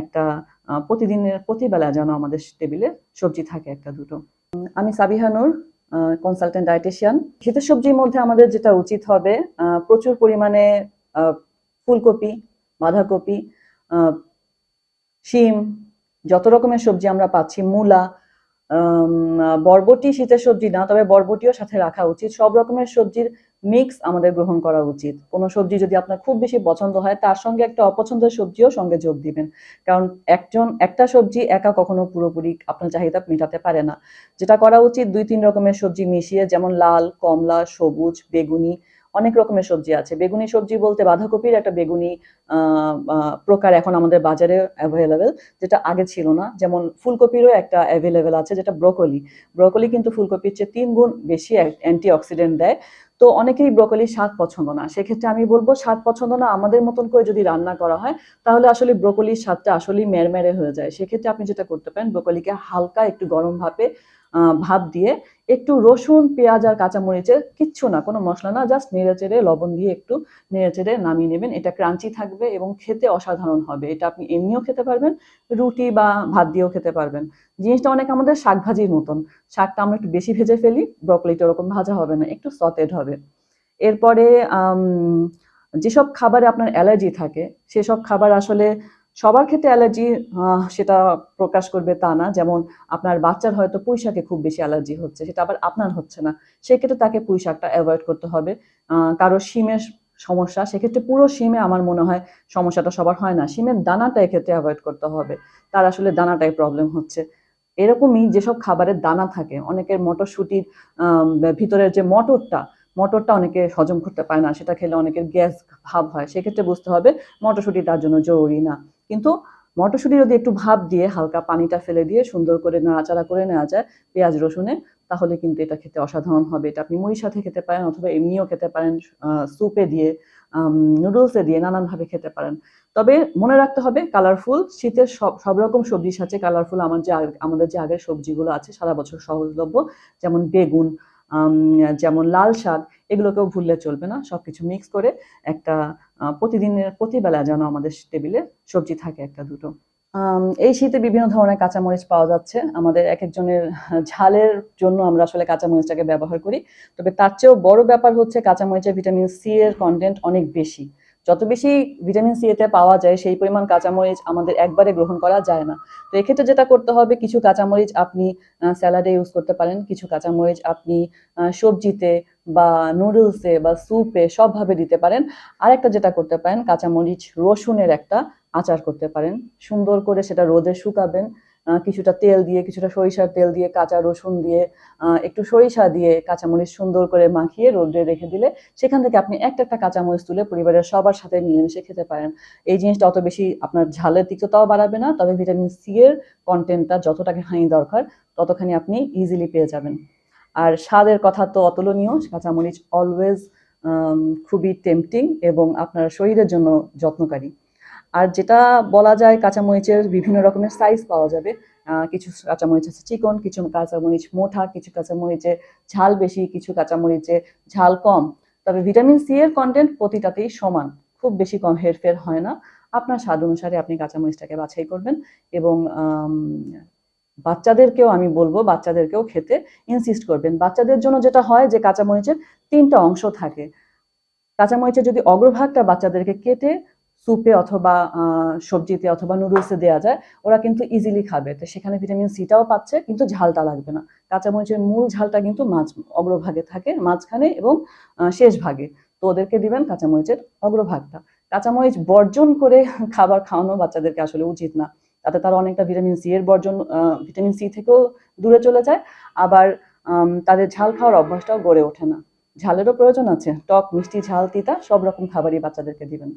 একটা প্রতিদিনের প্রতিবেলা যেন আমাদের টেবিলে সবজি থাকে একটা দুটো। আমি সাবিহা নূর কনসালটেন্ট ডায়েটিশিয়ান শীতের সবজির মধ্যে আমাদের যেটা উচিত হবে প্রচুর পরিমাণে ফুলকপি, বাঁধাকপি শিম, যত রকমের সবজি আমরা পাচ্ছি, মূলা বরবটি শীতের সবজি না, তবে বরবটিও সাথে রাখা উচিত। সব রকমের সবজির মিক্স আমাদের গ্রহণ করা উচিত। কোনো সবজি যদি আপনার খুব বেশি পছন্দ হয়, তার সঙ্গে একটা অপছন্দের সবজিও সঙ্গে যোগ দিবেন। কারণ একজন, একটা সবজি একা কখনো পুরোপুরি আপনার চাহিদা মেটাতে পারে না। যেটা করা উচিত, দুই, তিন রকমের সবজি মিশিয়ে, যেমন লাল, কমলা, সবুজ, বেগুনি, অনেক রকমের সবজি আছে। বেগুনি সবজি বলতে বাঁধাকপির একটা বেগুনি প্রকার এখন আমাদের বাজারে অ্যাভেলেবেল যেটা আগে ছিল না। যেমন ফুলকপিরও একটা অ্যাভেলেবেল আছে, যেটা ব্রোকলি। ব্রোকলি কিন্তু ফুলকপির চেয়ে তিন গুণ বেশি অ্যান্টি অক্সিডেন্ট দেয়। তো অনেকেই ব্রোকলি স্বাদ পছন্দ না। সেক্ষেত্রে আমি বলব, স্বাদ পছন্দ না, আমাদের মতন করে যদি রান্না করা হয়, তাহলে আসলে ব্রোকলির স্বাদটা আসলেই মেরমেরে হয়ে যায়। সেক্ষেত্রে আপনি যেটা করতে পারেন, ব্রোকলিকে হালকা একটু গরম ভাপে ভাপ দিয়ে একটু রসুন, পেঁয়াজ আর কাঁচামরিচের কিচ্ছু না, কোনো মশলা না জাস্ট নেড়ে চেড়ে লবণ দিয়ে একটু নেড়ে চেড়ে নামিয়ে নেবেন। এটা ক্রাঞ্চি থাকবে এবং খেতে অসাধারণ হবে। এটা আপনি এমনিও খেতে পারবেন, রুটি বা ভাত দিয়েও খেতে পারবেন। জিনিসটা অনেক আমাদের শাক ভাজির মতন। শাকটা আমরা একটু বেশি ভেজে ফেলি ব্রকলিটা ওরকম ভাজা হবে না, একটু সতেড হবে। এরপরে যেসব খাবারে আপনার অ্যালার্জি থাকে, সেসব খাবার আসলে সবার ক্ষেত্রে অ্যালার্জি সেটা প্রকাশ করবে তা না। যেমন আপনার বাচ্চার হয়তো পুঁই শাকে খুব বেশি অ্যালার্জি হচ্ছে, সেটা আবার আপনার হচ্ছে না। সেক্ষেত্রে তাকে পুঁইশাকটা অ্যাভয়েড করতে হবে। কারও শিমের সমস্যা, সেক্ষেত্রে পুরো শিমে আমার মনে হয় সমস্যাটা সবার হয় না। শিমের দানাটা এক্ষেত্রে অ্যাভয়েড করতে হবে। তার আসলে দানাটাই প্রবলেম হচ্ছে। এরকমই যেসব খাবারের দানা থাকে, অনেকের মটরশুঁটির ভিতরের যে মটরটা মটরটা অনেকে হজম করতে পারে না, সেটা খেলে অনেকের গ্যাস ভাব হয়, সেক্ষেত্রে বুঝতে হবে মটরশুঁটি তার জন্য জরুরি না। কিন্তু মটরশুঁটি যদি একটু ভাব দিয়ে হালকা পানিটা ফেলে দিয়ে সুন্দর করে নাড়াচাড়া করে নেওয়া যায় পেঁয়াজ রসুনে, তাহলে কিন্তু এটা খেতে অসাধারণ হবে। এটা আপনি মুড়ির সাথে খেতে পারেন অথবা এমনিও খেতে পারেন স্যুপে দিয়ে নুডলসে দিয়ে নানানভাবে খেতে পারেন। তবে মনে রাখতে হবে কালারফুল শীতের সব সব রকম সবজির সাথে কালারফুল আমার যে আমাদের যে আগের সবজিগুলো আছে, সারা বছর সহজলভ্য, যেমন বেগুন যেমন লাল শাক, এগুলোকেও ভুললে চলবে না। সব কিছু মিক্স করে একটা প্রতিদিনের, প্রতিবেলা যেন আমাদের টেবিলে সবজি থাকে একটা দুটো। এই শীতে বিভিন্ন ধরনের কাঁচামরিচ পাওয়া যাচ্ছে। আমাদের এক একজনের ঝালের জন্য আমরা আসলে কাঁচামরিচটাকে ব্যবহার করি। তবে তার চেয়েও বড় ব্যাপার হচ্ছে কাঁচামরিচের ভিটামিন সি এর কন্টেন্ট অনেক বেশি। যত বেশি ভিটামিন সি এতে পাওয়া যায়, সেই পরিমাণ কাঁচামরিচ আমাদের একবারে গ্রহণ করা যায় না। তো এক্ষেত্রে যেটা করতে হবে, কিছু কাঁচামরিচ আপনি স্যালাডে ইউজ করতে পারেন, কিছু কাঁচামরিচ আপনি সবজিতে বা নুডলসে বা স্যুপে সবভাবে দিতে পারেন। আরেকটা যেটা করতে পারেন, কাঁচামরিচ রসুনের একটা আচার করতে পারেন। সুন্দর করে সেটা রোদে শুকাবেন। কিছুটা তেল দিয়ে, কিছুটা সরিষার তেল দিয়ে, কাঁচা রসুন দিয়ে একটু সরিষা দিয়ে কাঁচামরিচ সুন্দর করে মাখিয়ে রোদে রেখে দিলে সেখান থেকে আপনি একটা একটা কাঁচামরিচ তুলে পরিবারের সবার সাথে মিলেমিশে খেতে পারেন। এই জিনিসটা অত বেশি আপনার ঝালের তিক্ততাও বাড়াবে না, তবে ভিটামিন সি এর কন্টেন্টটা যতটাকে হানি দরকার, ততখানি আপনি ইজিলি পেয়ে যাবেন। আর স্বাদের কথা তো অতুলনীয়, কাঁচামরিচ অলওয়েজ খুবই টেম্পটিং এবং আপনার শরীরের জন্য যত্নকারী। আর যেটা বলা যায় কাঁচামরিচের বিভিন্ন রকমের সাইজ পাওয়া যাবে। কিছু কাঁচামরিচ আছে চিকন, কিছু কাঁচামরিচ মোটা, কিছু কাঁচামরিচে ঝাল বেশি, কিছু কাঁচামরিচে ঝাল কম। তবে ভিটামিন সি এর কন্টেন্ট প্রতিটাতেই সমান, খুব বেশি কম হেরফের হয় না। আপনার স্বাদ অনুসারে আপনি কাঁচামরিচটাকে বাছাই করবেন এবং বাচ্চাদেরকেও আমি বলব, বাচ্চাদেরকেও খেতে ইনসিস্ট করবেন। বাচ্চাদের জন্য যেটা হয় যে কাঁচামরিচের তিনটা অংশ থাকে। কাঁচামরিচের যদি অগ্রভাগটা বাচ্চাদেরকে কেটে স্যুপে অথবা সবজিতে অথবা নুডলসে দেওয়া যায়, ওরা কিন্তু ইজিলি খাবে। তো সেখানে ভিটামিন সিটাও পাচ্ছে, কিন্তু ঝালটা লাগবে না। কাঁচামরিচের মূল ঝালটা কিন্তু মাঝ অগ্রভাগে থাকে, মাঝখানে এবং শেষ ভাগে তো ওদেরকে দিবেন কাঁচামরিচের অগ্রভাগটা। কাঁচামরিচ বর্জন করে খাবার খাওয়ানো বাচ্চাদেরকে আসলে উচিত না। তাতে তারা অনেকটা ভিটামিন সি এর বর্জন ভিটামিন সি থেকেও দূরে চলে যায়। আবার তাদের ঝাল খাওয়ার অভ্যাসটাও গড়ে ওঠে না। ঝালেরও প্রয়োজন আছে। টক, মিষ্টি, ঝাল, তিতা, সব রকম খাবারই বাচ্চাদেরকে দিবেন।